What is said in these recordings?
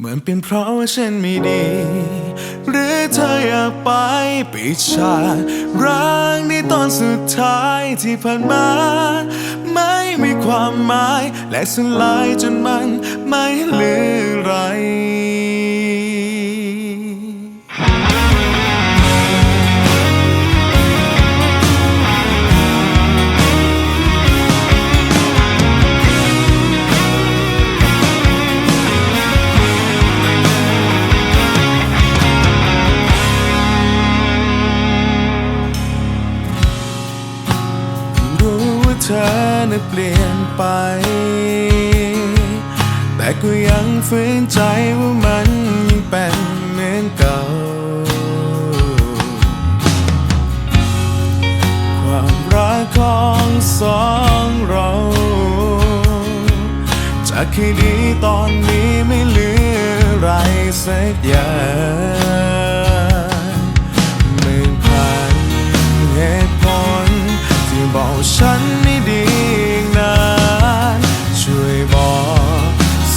เหมือนเป็นเพราะว่าฉันไม่ดี หรือเธออยากไปปิดฉากรักในตอนสุดท้ายที่ผ่านมา ไม่มีความหมายและสลายจนมัน ธอน่ะเปลี่ยนไป แต่ก็ยังฝืนใจว่ามันยังเป็นเหมือนเก่า ความรักของสองเราจากเคดีตอนนี้ไม่เหลืออะไรสักอย่าง ไม่ดีนาน ช่วยบอก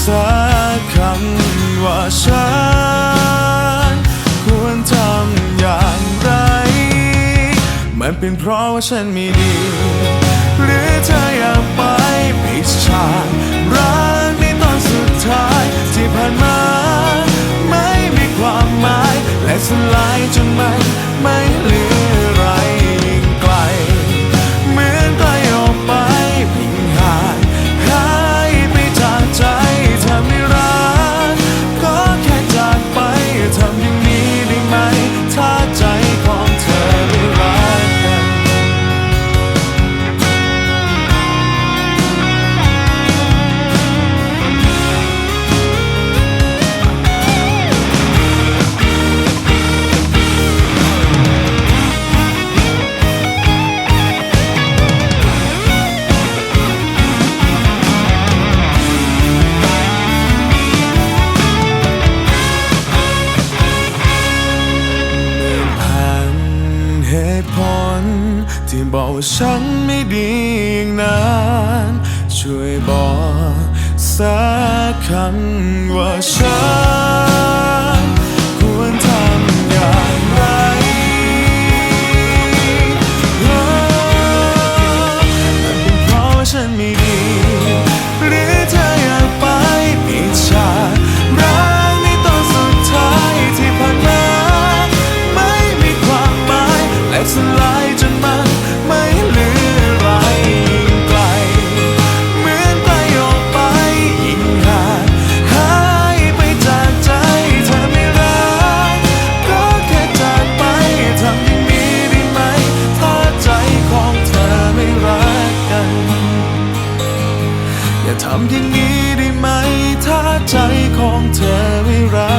สักคำว่าฉันควรทำอย่างไร มันเป็นเพราะว่าฉันไม่ดี หรือเธออยากไปปิดฉากรักในตอนสุดท้ายที่ผ่านมาไม่มีความหมาย และสลายจนมันไม่เหลือ ที่บอกว่าฉันไม่ดีอย่างนั้นช่วยบอกสักคำว่าฉันควรทำอย่างไรเพราะมันเป็นเพราะว่าฉันไม่ดี ทำอย่างนี้ได้ไหม ถ้าใจของเธอไม่รัก